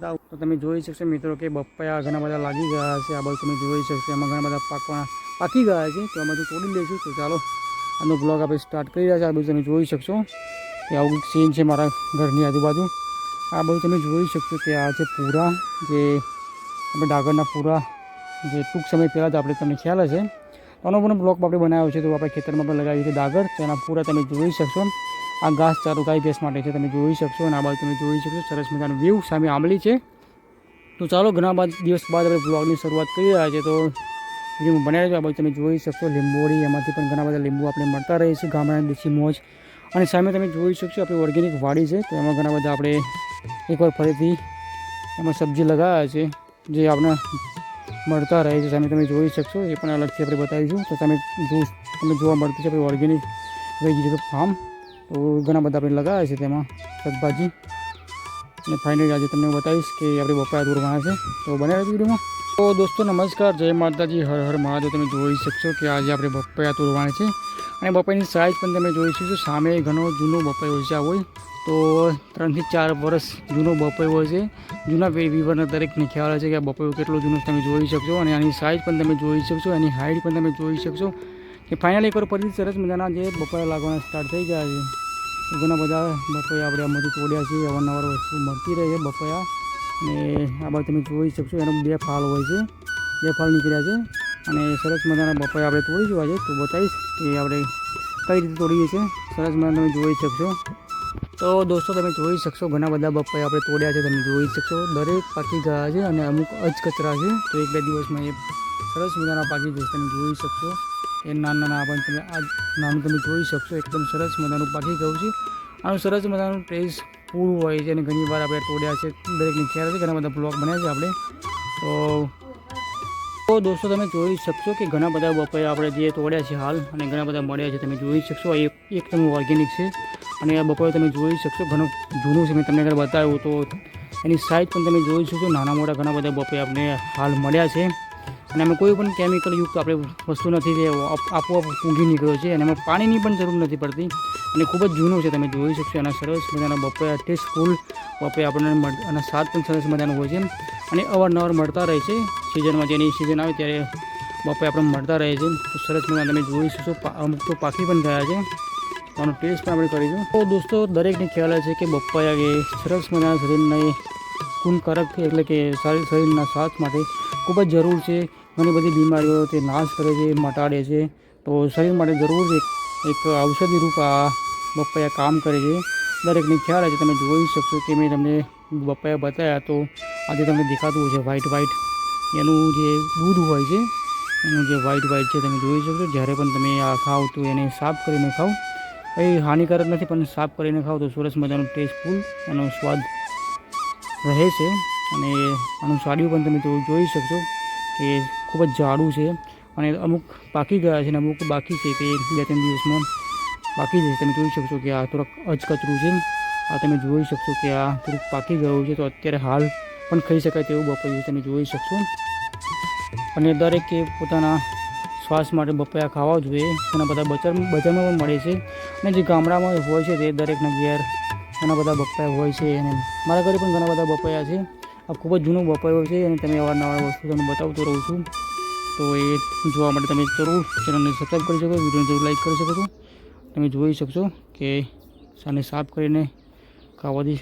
તો તમે જોઈ શકશો મિત્રો કે બપ્પાયા ઘણા બધા લાગી ગયા છે. આ બાજુ તમે જોઈ શકશો. એમાં ઘણા બધા પાકવા પાકી ગયા છે. તો એમાંથી તોડી લઈશું. તો ચાલો આનો બ્લોગ આપણે સ્ટાર્ટ કરી રહ્યા છે. આ બાજુ તમે જોઈ શકશો કે આવું સીન છે મારા ઘરની આજુબાજુ. આ બાજુ તમે જોઈ શકશો કે આ છે પૂરા, જે આપણે ડાગરના પૂરા, જે ટૂંક સમય પહેલાં જ આપણે તમને ખ્યાલ હશે. આનો પણ બ્લોક આપણે બનાવ્યો છે. તો આપણે ખેતરમાં પણ લગાવ્યું છે ડાગર. તેના પૂરા તમે જોઈ શકશો. આ ઘાસ ચારો ગાય ભેંસ માટે છે, તમે જોઈ શકશો અને આ બાજુ તમે જોઈ શકશો, સરસ મજાનું વ્યૂ સામે આંબલી છે. તો ચાલો ઘણા બાદ દિવસ બાદ આપણે બ્લોગની શરૂઆત કરી રહ્યા છે તો વીડિયો બનાવી આ બાજુ તમે જોઈ શકશો, લીંબોળી, એમાંથી પણ ઘણા બધા લીંબુ આપણે મળતા રહે છે, ગામડાની દેશી મોજ. અને સામે તમે જોઈ શકશો, આપણી ઓર્ગેનિક વાડી છે, તો એમાં ઘણા બધા આપણે એકવાર ફરીથી એમાં સબ્જી લગાવ્યા છે, જે આપણે મળતા રહે છે. સામે તમે જોઈ શકશો, એ પણ અલગથી આપણે બતાવીશું. તો તમે જો તમને જોવા મળતું છે, આપણે ઓર્ગેનિક વેજીટેબલ ફાર્મ તો ઘણા બધા આપણે લગાવ્યા છે તેમાં, શાકભાજી. અને ફાઇનલી આજે તમને બતાવીશ કે આપણે બપોરા દોરવાના છે. તો બને વિડીયોમાં. તો દોસ્તો નમસ્કાર, જય માતાજી, હર હર મહાદેવ. તમે જોઈ શકશો કે આજે આપણે બપૈયા તોડવાના છે. અને બપાઈની સાઇઝ પણ તમે જોઈ શકશો. સામે ઘણો જૂનો બપાઈ છે આ હોય. તો ત્રણથી ચાર વર્ષ જૂનો બપૈયો હોય છે. જૂના વિવરના દરેકને ખ્યાલ છે કે આ બપૈયો કેટલો જૂનો તમે જોઈ શકશો. અને આની સાઇઝ પણ તમે જોઈ શકશો. એની હાઇટ પણ તમે જોઈ શકશો. કે ફાઇનલી એકવાર ફરીથી સરસ મજાના જે બપોરા લાગવાના સ્ટાર્ટ થઈ ગયા છે. ઘણા બધા બપોયા આપણે આમાંથી તોડ્યા છે. અવારનવાર વસ્તુ મળતી રહે છે બપૈયા અને આ બાજુ તમે જોઈ શકશો એનો બે ફાલ હોય છે. બે ફાલ નીકળ્યા છે. અને સરસ મજાના બપોયા આપણે તોડી જોવા છે. તો બતાવીશ કે આપણે કઈ રીતે તોડીએ છીએ. સરસ મજાના તમે જોઈ શકશો. તો દોસ્તો, તમે જોઈ શકશો ઘણા બધા બપોયા આપણે તોડ્યા છે. તમે જોઈ શકશો દરેક પાકી ગયા છે અને અમુક અચકચરા છે. તો એક બે દિવસમાં એ સરસ મજાના પાકી જશે. તમે જોઈ શકશો. એ નાના નાના પણ તમે આ નાનું તમે જોઈ શકશો, એકદમ સરસ મજાનું પાકી ગયું છે. આનું સરસ મજાનું ટેસ્ટ પૂરું હોય છે અને ઘણી વાર આપણે તોડ્યા છે, દરેકને ખ્યાલ છે ઘણા બધા બ્લોગ બન્યા છે આપણે. તો તો દોસ્તો તમે જોઈ શકશો કે ઘણા બધા બપોરે આપણે જે તોડ્યા છે હાલ અને ઘણા બધા મળ્યા છે, તમે જોઈ શકશો. એકદમ ઓર્ગેનિક છે અને આ બપોરે તમે જોઈ શકશો ઘણું જૂનું છે. મેં તમને આગળ બતાવ્યું તો એની સાઇઝ પણ તમે જોઈ શકશો. નાના મોટા ઘણા બધા બપોરે આપણે હાલ મળ્યા છે. અને એમાં કોઈ પણ કેમિકલ યુક્ત આપણે વસ્તુ નથી જે આપોઆપ ઊંઘી નીકળ્યો છે અને એમાં પાણીની પણ જરૂર નથી પડતી. અને ખૂબ જ જૂનું છે, તમે જોઈ શકશો એના સરસ મજાના બપોયા ટેસ્ટફુલ બપોરે આપણને અને સ્વાદ પણ સરસ મજાનું હોય છે અને અવારનવાર મળતા રહે છે. સિઝનમાં જેની સિઝન આવે ત્યારે બપોરે આપણને મળતા રહે છે સરસ મજાના તમે જોઈ શકશો અમુક તો પાકી પણ ગયા છે. આનો ટેસ્ટ પણ આપણે કરીશું. તો દોસ્તો, દરેકને ખ્યાલ છે કે બપોયા એ સરસ મજાના શરીરને ગુણકારક એટલે કે શરીર શરીરના સ્વાસ્થ્ય માટે ખૂબ જ જરૂર છે. ઘણી બધી બીમારીઓ તે નાશ કરે છે, મટાડે છે. તો શરીર માટે જરૂર એક એક ઔષધિ રૂપ આ બપૈયા કામ કરે છે. દરેકને ખ્યાલ છે, તમે જોઈ શકશો કે મેં તમને બપૈયા બતાવ્યા તો આજે તમને દેખાતું હોય છે વ્હાઇટ વ્હાઈટ એનું જે દૂધ હોય છે, એનું જે વ્હાઇટ વ્હાઇટ છે, તમે જોઈ શકશો. જ્યારે પણ તમે આ ખાવ તો એને સાફ કરીને ખાવ એ હાનિકારક નથી, પણ સાફ કરીને ખાવ તો સરસ મજાનું ટેસ્ટફુલ એનો સ્વાદ રહે છે. અને આનું સાડિયું પણ તમે જોઈ શકશો કે ખૂબ જ જાડું છે. અને અમુક પાકી ગયા છે અને અમુક બાકી છે તે બે ત્રણ દિવસમાં બાકી જશે તમે જોઈ શકશો કે આ થોડુંક અજકચરું છે. આ તમે જોઈ શકશો કે આ થોડુંક પાકી ગયું છે. તો અત્યારે હાલ પણ ખાઈ શકાય તેવું બપોરું તમે જોઈ શકશો. અને દરેકે પોતાના શ્વાસ માટે બપૈયા ખાવા જોઈએ. ઘણા બધા બજાર બજારમાં પણ મળે છે. અને જે ગામડામાં હોય છે તે દરેકના ઘેર ઘણા બધા બપૈયા હોય છે. અને મારા ઘરે પણ ઘણા બધા બપૈયા છે. આ ખૂબ જ જૂનો વપરાયો છે અને તમે અવારનવાર વસ્તુ તમને બતાવતો રહું છું. તો એ જોવા માટે તમે જરૂર ચેનલને સબસ્ક્રાઈબ કરી શકો, વિડીયોને જરૂર લાઈક કરી શકો છો. તમે જોઈ શકશો કે સાને સાફ કરીને ખાવાથી